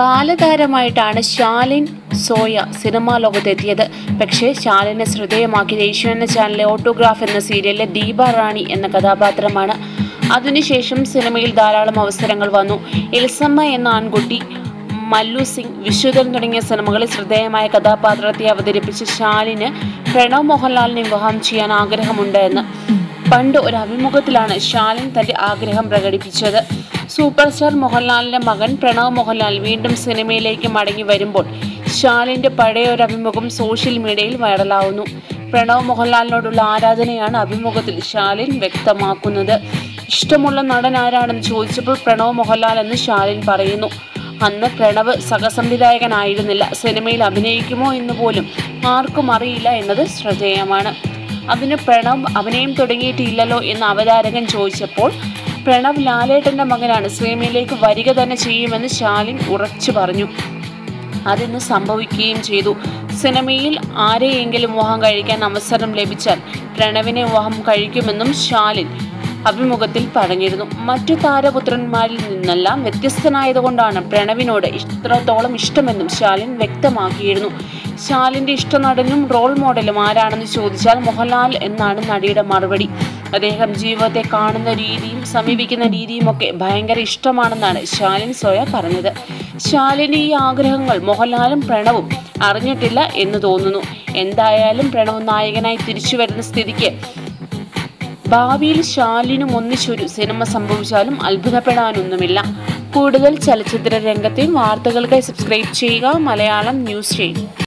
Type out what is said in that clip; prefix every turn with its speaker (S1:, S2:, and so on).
S1: ബാലതാരമായിട്ടാണ് Shalin Zoya cinema ലോകത്തെത്തിയത്. പക്ഷേ ശാലിനെ ശ്രദ്ധേയമാക്കിയത് ഏഷ്യാനെറ്റ് ചാനലിലെ ഓട്ടോഗ്രാഫ് എന്ന സീരിയലിലെ ദീപ റാണി എന്ന കഥാപാത്രമാണ്. അതിനുശേഷം സിനിമയിൽ ധാരാളം അവസരങ്ങൾ വന്നു. എൽസമ്മ എന്ന ആൺകുട്ടി മല്ലു സിംഗ് വിശുദ്ധൻ തുടങ്ങിയ സിനിമകളിൽ ശ്രദ്ധേയമായ കഥാപാത്രത്തെ അവതരിപ്പിച്ച ശാലിന് പ്രണവ് മോഹൻലാലിനെ വിവാഹം ചെയ്യാൻ ആഗ്രഹമുണ്ട് എന്ന് പണ്ട് ഒരു അഭിമുഖത്തിലാണ് ശാലിൻ തന്റെ ആഗ്രഹം പ്രകടിപ്പിച്ചത്. സൂപ്പർ സ്റ്റാർ മോഹൻലാലിന്റെ മകൻ പ്രണവ് മോഹൻലാൽ വീണ്ടും സിനിമയിലേക്ക് മടങ്ങി വരുമ്പോൾ ശാലിന്റെ പഴയ ഒരു അഭിമുഖം സോഷ്യൽ മീഡിയയിൽ വൈറലാവുന്നു. പ്രണവ് മോഹൻലാലിനോടുള്ള ആരാധനയാണ് അഭിമുഖത്തിൽ ശാലിൻ വ്യക്തമാക്കുന്നത്. ഇഷ്ടമുള്ള നടൻ ആരാണെന്ന് ചോദിച്ചപ്പോൾ പ്രണവ് മോഹൻലാൽ എന്ന് ശാലിൻ പറയുന്നു. അന്ന് പ്രണവ് സഹസംവിധായകനായിരുന്നില്ല. സിനിമയിൽ അഭിനയിക്കുമോ എന്ന് പോലും ആർക്കും അറിയില്ല എന്നത് ശ്രദ്ധേയമാണ്. അതിന് പ്രണവ് അവനെയും തുടങ്ങിയിട്ടില്ലല്ലോ എന്ന് അവതാരകൻ ചോദിച്ചപ്പോൾ പ്രണവ് ലാലേട്ടന്റെ മകനാണ്. സിനിമയിലേക്ക് വരിക തന്നെ ചെയ്യുമെന്ന് ശാലിൻ ഉറച്ചു പറഞ്ഞു. അതിന്ന് സംഭവിക്കുകയും ചെയ്തു. സിനിമയിൽ ആരെയെങ്കിലും വിവാഹം കഴിക്കാൻ അവസരം ലഭിച്ചാൽ പ്രണവിനെ വിവാഹം കഴിക്കുമെന്നും ശാലിൻ അഭിമുഖത്തിൽ പറഞ്ഞിരുന്നു. മറ്റു താരപുത്രന്മാരിൽ നിന്നെല്ലാം വ്യത്യസ്തനായതുകൊണ്ടാണ് പ്രണവിനോട് ഇത്രത്തോളം ഇഷ്ടമെന്നും ശാലിൻ വ്യക്തമാക്കിയിരുന്നു. ശാലിന്റെ ഇഷ്ട നടനും റോൾ മോഡലും ആരാണെന്ന് ചോദിച്ചാൽ മോഹൻലാൽ എന്നാണ് നടിയുടെ മറുപടി. അദ്ദേഹം ജീവിതത്തെ കാണുന്ന രീതിയും സമീപിക്കുന്ന രീതിയും ഒക്കെ ഭയങ്കര ഇഷ്ടമാണെന്നാണ് ശാലിൻ സോയ പറഞ്ഞത്. ശാലിന് ഈ ആഗ്രഹങ്ങൾ മോഹൻലാലും പ്രണവും അറിഞ്ഞിട്ടില്ല എന്ന് തോന്നുന്നു. എന്തായാലും പ്രണവ് നായകനായി തിരിച്ചു വരുന്ന സ്ഥിതിക്ക് ഭാവിയിൽ ശാലിനും ഒന്നിച്ചൊരു സിനിമ സംഭവിച്ചാലും അത്ഭുതപ്പെടാനൊന്നുമില്ല. കൂടുതൽ ചലച്ചിത്ര രംഗത്തെയും വാർത്തകൾക്കായി സബ്സ്ക്രൈബ് ചെയ്യുക. മലയാളം ന്യൂസ് ചെയ്യും